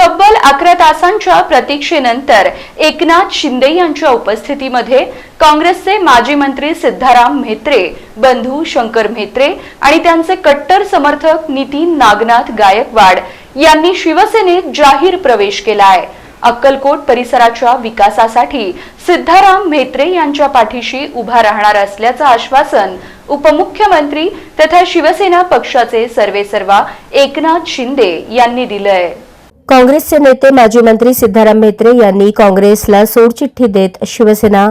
तब्बल अकरा तासांच्या प्रतीक्षेनंतर एकनाथ शिंदे यांच्या उपस्थितीमध्ये काँग्रेसचे माजी मंत्री सिद्धाराम म्हेत्रे बंधू शंकर म्हेत्रे आणि त्यांचे कट्टर समर्थक नितीन नागनाथ गायकवाड यांनी शिवसेनेत जाहीर प्रवेश केला आहे अक्कलकोट परिसराच्या विकासासाठी सिद्धाराम म्हेत्रे यांच्या पाठीशी उभा राहणार असल्याचं आश्वासन उपमुख्यमंत्री तथा शिवसेना पक्षाचे सर्वेसर्वा एकनाथ शिंदे यांनी दिलंय. काँग्रेसचे नेते माजी मंत्री सिद्धाराम म्हेत्रे यांनी काँग्रेसला सोडचिठ्ठी देत शिवसेना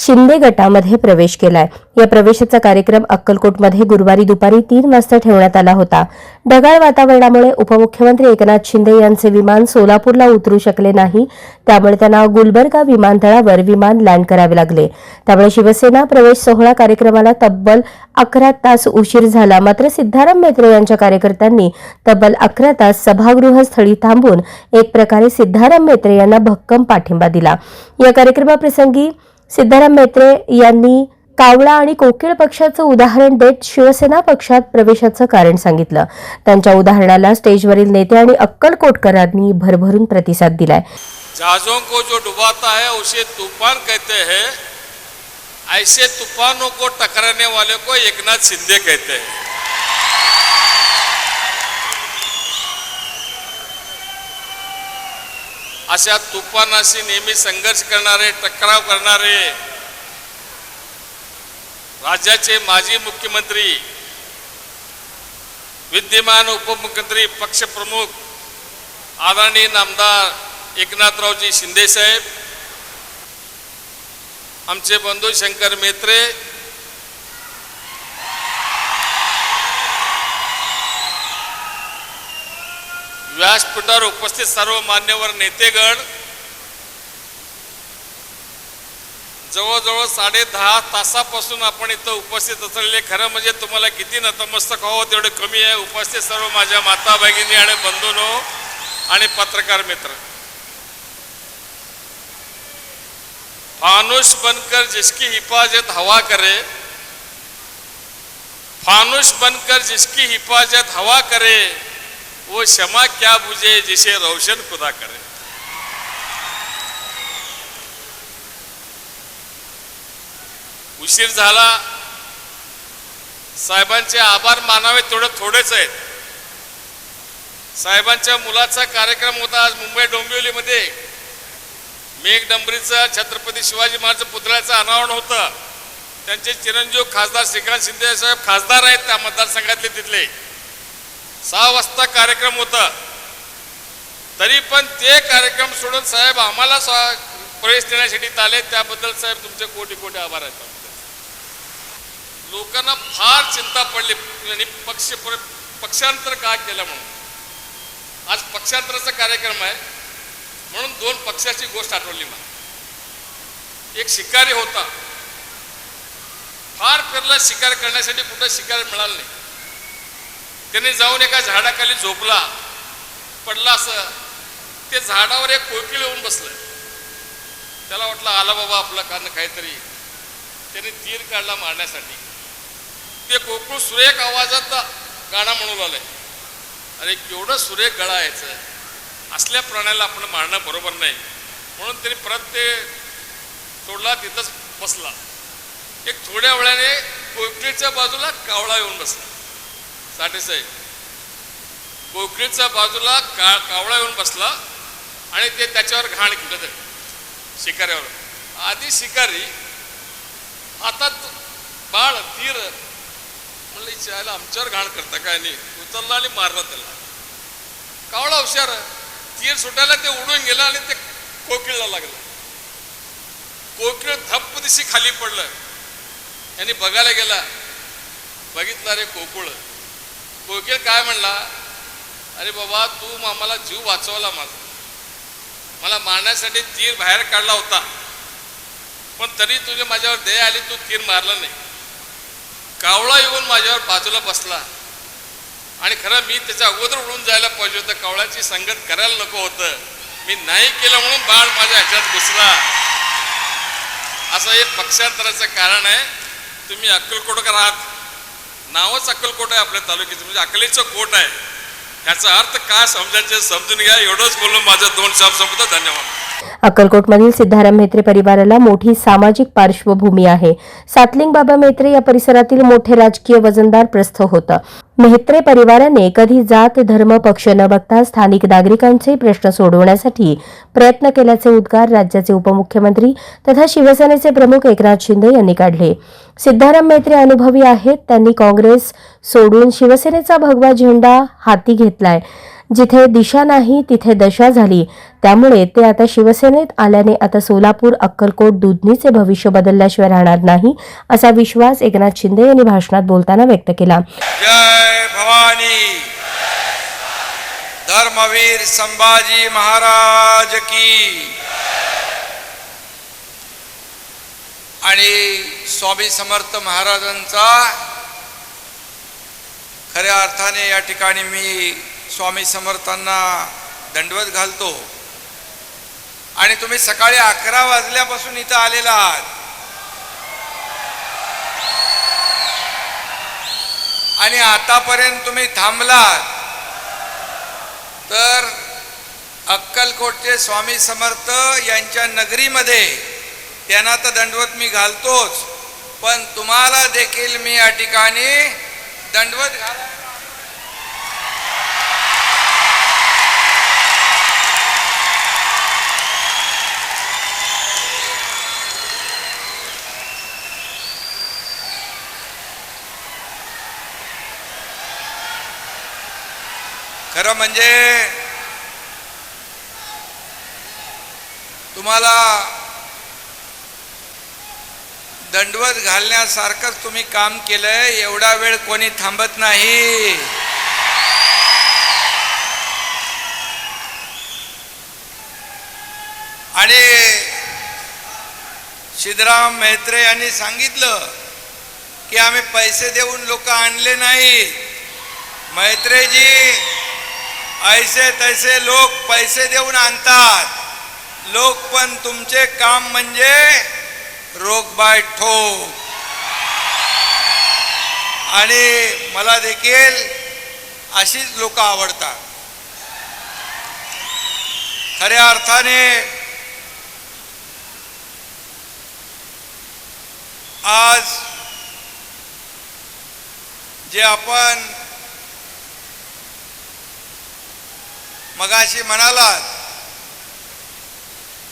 शिंदे गटामध्ये प्रवेश केलाय. या प्रवेशाचा कार्यक्रम अक्कलकोटमध्ये गुरुवारी दुपारी तीन वाजता ठेवण्यात आला होता. ढगाळ वातावरणामुळे उपमुख्यमंत्री एकनाथ शिंदे यांचे विमान सोलापूरला उतरू शकले नाही. त्यामुळे त्यांना गुलबर्गा विमानतळावर विमान लँड करावे लागले. त्यामुळे शिवसेना प्रवेश सोहळा कार्यक्रमाला तब्बल अकरा तास उशीर झाला. मात्र सिद्धाराम मेत्रे यांच्या कार्यकर्त्यांनी तब्बल अकरा तास सभागृहस्थळी थांबून एक प्रकारे सिद्धाराम मेत्रे यांना भक्कम पाठिंबा दिला. या कार्यक्रमाप्रसंगी सिद्धाराम मेत्रे यांनी कावळा आणि कोकिळ पक्षाचं उदाहरण देत शिवसेना पक्षात प्रवेशाचं कारण सांगितलं. त्यांच्या उदाहरणाला स्टेजवरील नेते आणि अक्कलकोटकरांनी भरभरून प्रतिसाद दिलाय. जहाजों को जो डुबाता है उसे तूफान कहते हैं। ऐसे तूफानों को टकराने वाले को एकनाथ शिंदे कहते हैं। अशा तुफानाशी नेहमी संघर्ष करणारे टकराव करणारे राज्याचे माजी मुख्यमंत्री विद्यमान उपमुख्यमंत्री पक्षप्रमुख आदरणीय नामदार एकनाथरावजी शिंदे साहेब आमचे बंधू शंकर मेत्रे व्यासपीठावर उपस्थित सर्व मान्यवर नेतेगण जवळजवळ साडे दहा तासापासून आपण इथं उपस्थित असलेले खरं म्हणजे तुम्हाला किती नतमस्तक हवं तेवढे कमी आहे. उपस्थित सर्व माझ्या माता भगिनी आणि बंधूनो आणि पत्रकार मित्र. फानुष बनकर जिसकी हिफाजत हवा करे फानुष बनकर जिसकी हिफाजत हवा करे वो क्षमा क्या बुझे जिसे रोशन खुदा करे। उशीर झाला साहेबांचे आभार मानावे तेवढे थोडेच आहेत. साहेबांच्या मुलाचा कार्यक्रम होता आज मुंबई डोंबिवलीमध्ये. मेघडंबरीचं छत्रपती शिवाजी महाराज पुतळ्याचं अनावरण होतं. त्यांचे चिरंजीव खासदार श्रीकांत शिंदे साहेब खासदार आहेत त्या मतदारसंघातले तिथले. सहा वाजता कार्यक्रम होता. तरी पण ते कार्यक्रम सोडून साहेब आम्हाला स्वा- प्रवेश देण्यासाठी आले त्याबद्दल साहेब तुमचे कोटी कोटी आभार आहेत. लोकांना फार चिंता पडली आणि पक्ष पक्षांतर का केलं म्हणून. आज पक्षांतराचा कार्यक्रम आहे म्हणून दोन पक्षाची गोष्ट आठवली मला. एक शिकारी होता. फार फिरला शिकार करण्यासाठी कुठं शिकार मिळालं नाही. त्याने जाऊन एका झाडाखाली झोपला पडला असं. ते झाडावर एक कोकिळ येऊन बसलं. त्याला वाटलं आला बाबा आपलं कान काहीतरी. त्याने तीर काढला मारण्यासाठी. ते कोकिळ सुरेख आवाजात गाणं म्हणू लागलंय अरे केवढं सुरेख गळा यायचं असल्या प्राण्याला आपण मारणं बरोबर नाही. म्हणून त्याने परत ते सोडला तिथंच बसला. एक थोड्या वेळाने कोकिळच्या बाजूला कावळा येऊन बसला. साठे साहेब कोकिळीच्या बाजूला का कावळा येऊन बसला आणि ते त्याच्यावर घाण केलं ते शिकाऱ्यावर. आधी शिकारी हातात बाळ तीर म्हणलं इच्छायला आमच्यावर घाण करता काय नाही. उचलला आणि मारला त्याला. कावळा हुशार तीर सुटायला ते उडून गेलं आणि ते कोकिळला लागलं. कोकिळ धप्प दिशी खाली पडलं. यांनी बघायला गेला बघितला रे कोकुळ. कोकिळ काय म्हणला? अरे बाबा तू आम्हाला जीव वाचवला माझा. मला मारण्यासाठी तीर बाहेर काढला होता. पण तरी तुझे माझ्यावर दया आली तू तीर मारला नाही. कावळा येऊन माझ्यावर बाजूला बसला. आणि खरं मी त्याच्या अगोदर उडून जायला पाहिजे होतं. कावळ्याची संगत करायला नको होतं. मी नाही केलं म्हणून बाळ माझ्या ह्याच्यात घुसला. असं एक पक्षांतराचं कारण आहे. तुम्ही अक्कलकोटकर आहात. नावच अक्कलकोट आहे आपल्या तालुक्याचं म्हणजे अकलेचं कोट आहे. याचा अर्थ काय समजायचे समजून घ्या एवढंच बोलून माझं दोन शब्द संपत धन्यवाद. अक्कलकोटमधील सिद्धाराम म्हेत्रे परिवाराला मोठी सामाजिक पार्श्वभूमी आहे. सातलिंग बाबा म्हेत्रे या परिसरातील मोठे राजकीय वजनदार प्रस्थ होतं. मेहत्रे परिवाराने कधी जात धर्म पक्ष न बघता स्थानिक नागरिकांचे प्रश्न सोडवण्यासाठी प्रयत्न केल्याचे उद्गार राज्याचे उपमुख्यमंत्री तथा शिवसेनेचे प्रमुख एकनाथ शिंदे यांनी काढले. सिद्धाराम म्हेत्रे अनुभवी आहेत त्यांनी काँग्रेस सोडून शिवसेनेचा भगवा झेंडा हाती घेतलाय. जिथे दिशा नाही तिथे दशा झाली. त्यामुळे ते आता शिवसेनेत आल्याने आता सोलापूर अक्कलकोट दुधनीचे भविष्य बदलल्याशिवाय राहणार नाही असा विश्वास एकनाथ शिंदे यांनी भाषणात बोलताना व्यक्त केला. जय भवानी. धर्मवीर संभाजी महाराज की. आणि स्वामी समर्थ महाराजांचा खऱ्या अर्थाने या ठिकाणी मी स्वामी समर्थांना दंडवत घालतो. आणि तुम्ही सकाळी अकरा वाजल्यापासून इथं आलेला आहात. आणि आतापर्यंत तुम्ही थांबलात. तर अक्कलकोटचे स्वामी समर्थ यांच्या नगरीमध्ये त्यांना तर दंडवत मी घालतोच पण तुम्हाला देखील मी या ठिकाणी दंडवत घाला खरं म्हणजे तुम्हाला दंडवत घालण्यासारखंच तुम्ही काम केलंय एवढा वेळ कोणी थांबत नाही. आणि सिद्धराम मेहत्रे यांनी सांगितलं की आम्ही पैसे देऊन लोक आणले नाही मैत्रेजी ऐसे तैसे लोक पैसे देऊन आणतात. लोक पण तुमचे काम म्हणजे रोग बाय ठोक. आणि मला देखील अशीच लोक आवडतात. खऱ्या अर्थाने आज जे आपण मगाशी म्हणालात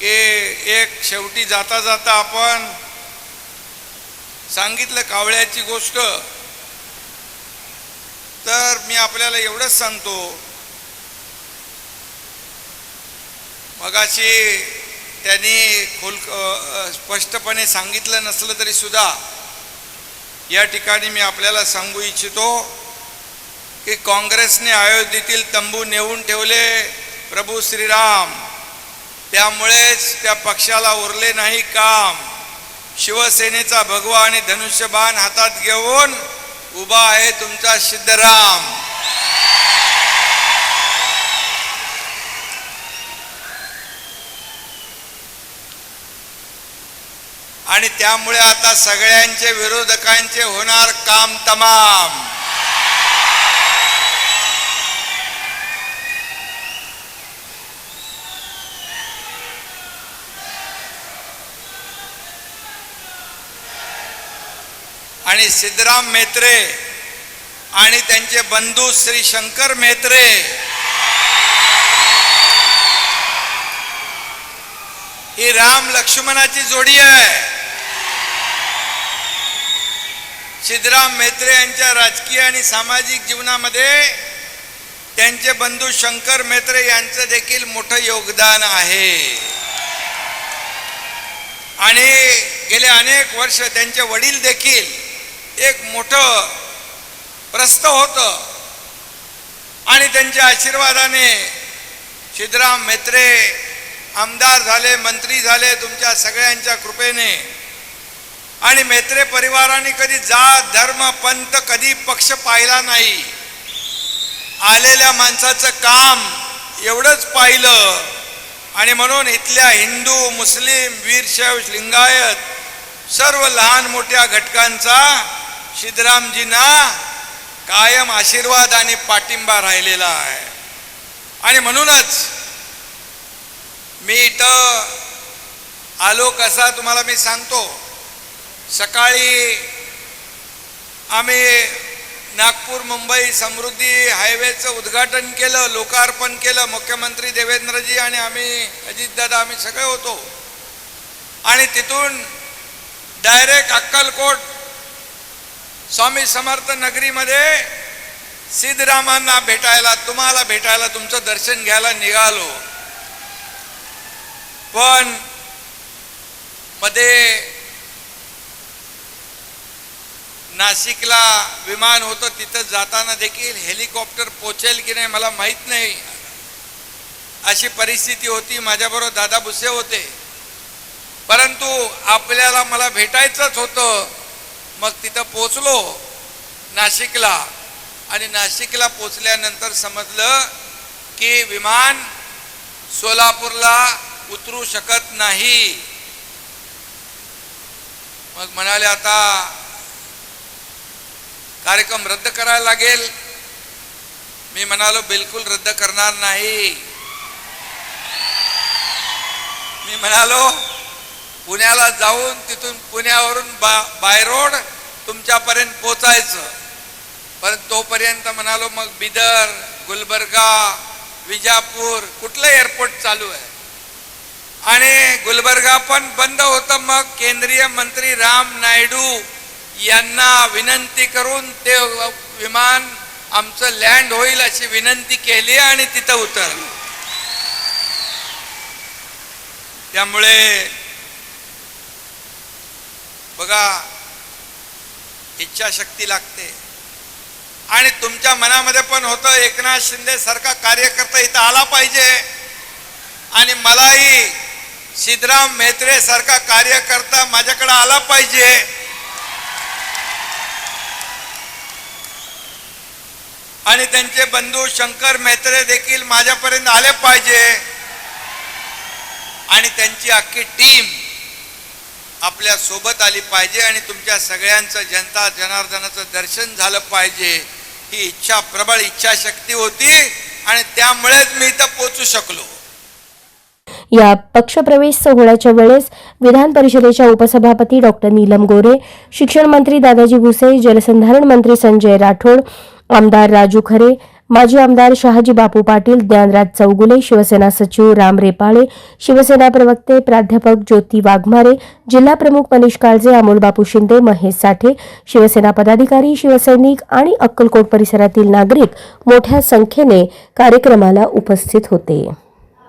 की एक शेवटी जाता जाता आपण सांगितलं कावळ्याची गोष्ट तर मी आपल्याला एवढंच सांगतो. मगाशी त्यांनी खोल स्पष्टपणे सांगितलं नसलं तरी सुद्धा या ठिकाणी मी आपल्याला सांगू इच्छितो. की काँग्रेसने अयोध्येतील तंबू नेऊन ठेवले प्रभू श्रीराम. त्यामुळेच त्या पक्षाला उरले नाही काम. शिवसेनेचा भगवा आणि धनुष्यबाण हातात घेऊन उभा आहे तुमचा सिद्धराम. आणि त्यामुळे आता सगळ्यांचे विरोधकांचे होणार काम तमाम. आणि सिद्धराम मेत्रे आणि त्यांचे बंधू श्री शंकर मेत्रे. ही राम लक्ष्मणाची जोडी आहे. सिद्धराम मेत्रे यांच्या राजकीय आणि सामाजिक जीवनामध्ये त्यांचे बंधू शंकर मेत्रे यांचं देखील मोठं योगदान आहे. आणि गेले अनेक वर्ष त्यांचे वडील देखील एक मोठं प्रस्थ होतं. आणि त्यांच्या आशीर्वादाने सिद्धराम मेत्रे आमदार झाले मंत्री झाले तुमच्या सगळ्यांच्या कृपेने. आणि मेत्रे परिवाराने कधी जात धर्म पंत कधी पक्ष पाहिला नाही. आलेल्या माणसाचं काम एवढंच पाहिलं. आणि म्हणून इथल्या हिंदू मुस्लिम वीरशैव लिंगायत सर्व लहान मोठ्या घटकांचा सिद्धरामजींना कायम आशीर्वाद आणि पाठिंबा राहिलेला आहे. आणि म्हणूनच मी इथं आलो कसा तुम्हाला मी सांगतो. सकाळी आम्ही नागपूर मुंबई समृद्धी हायवेचं उद्घाटन केलं लोकार्पण केलं मुख्यमंत्री देवेंद्रजी आणि आम्ही अजितदादा आम्ही सगळे होतो. आणि तिथून डायरेक्ट अक्कलकोट स्वामी समर्थ नगरीमध्ये सिद्धरामांना भेटायला तुम्हाला भेटायला तुमचं दर्शन घ्यायला निघालो. पण मध्ये नाशिकला विमान होतं तिथं जाताना देखील हेलिकॉप्टर पोचेल की नाही मला माहीत नाही. अशी परिस्थिती होती माझ्याबरोबर दादा भुसे होते. परंतु आपल्याला मला भेटायचंच होतं. मग तिथं पोचलो नाशिकला. आणि नाशिकला पोचल्यानंतर समजलं की विमान सोलापूरला उतरू शकत नाही. मग म्हणाले आता कार्यक्रम रद्द करायला लागेल. मी म्हणालो बिलकुल रद्द करणार नाही. मी म्हणालो पुण्याला जाऊन तिथून पुण्यावरून बा बाय रोड तुमच्यापर्यंत पोचायचं. पण तोपर्यंत म्हणालो मग बिदर गुलबर्गा विजापूर कुठलं एअरपोर्ट चालू आहे? आणि गुलबर्गा पण बंद होतं. मग केंद्रीय मंत्री राम नायडू यांना विनंती करून ते विमान आमचं लँड होईल अशी विनंती केली आणि तिथं उतरलं. त्यामुळे बघा इच्छाशक्ती लागते. आणि तुमच्या मनामध्ये पण होतं एकनाथ शिंदे सारखा कार्यकर्ता इथं आला पाहिजे. आणि मलाही सिद्धराम मेत्रे सारखा कार्यकर्ता माझ्याकडे आला पाहिजे. आणि त्यांचे बंधू शंकर मेत्रे देखील माझ्यापर्यंत आले पाहिजे. आणि त्यांची अख्खी टीम आपल्यासोबत आली पाहिजे आणि तुमच्या सगळ्यांचं जनता जनार्दनाचं दर्शन झालं पाहिजे. ही इच्छा प्रबळ इच्छाशक्ती होती आणि त्यामुळेच मी इथं पोचू शकलो. या पक्षप्रवेश सोहळ्याच्या वेळेस विधान परिषदेच्या उपसभापती डॉक्टर नीलम गोरे शिक्षण मंत्री दादाजी भुसे जलसंधारण मंत्री संजय राठोड आमदार राजू खरे माजी आमदार शहाजी बापू पाटील ज्ञानराज चौगुले शिवसेना सचिव राम रेपाळे शिवसेना प्रवक्ते प्राध्यापक ज्योती वाघमारे जिल्हा प्रमुख मनीष काळजे अमोल बापू शिंदे महेश साठे शिवसेना पदाधिकारी शिवसैनिक आणि अक्कलकोट परिसरातील नागरिक मोठ्या संख्येने कार्यक्रमाला उपस्थित होते.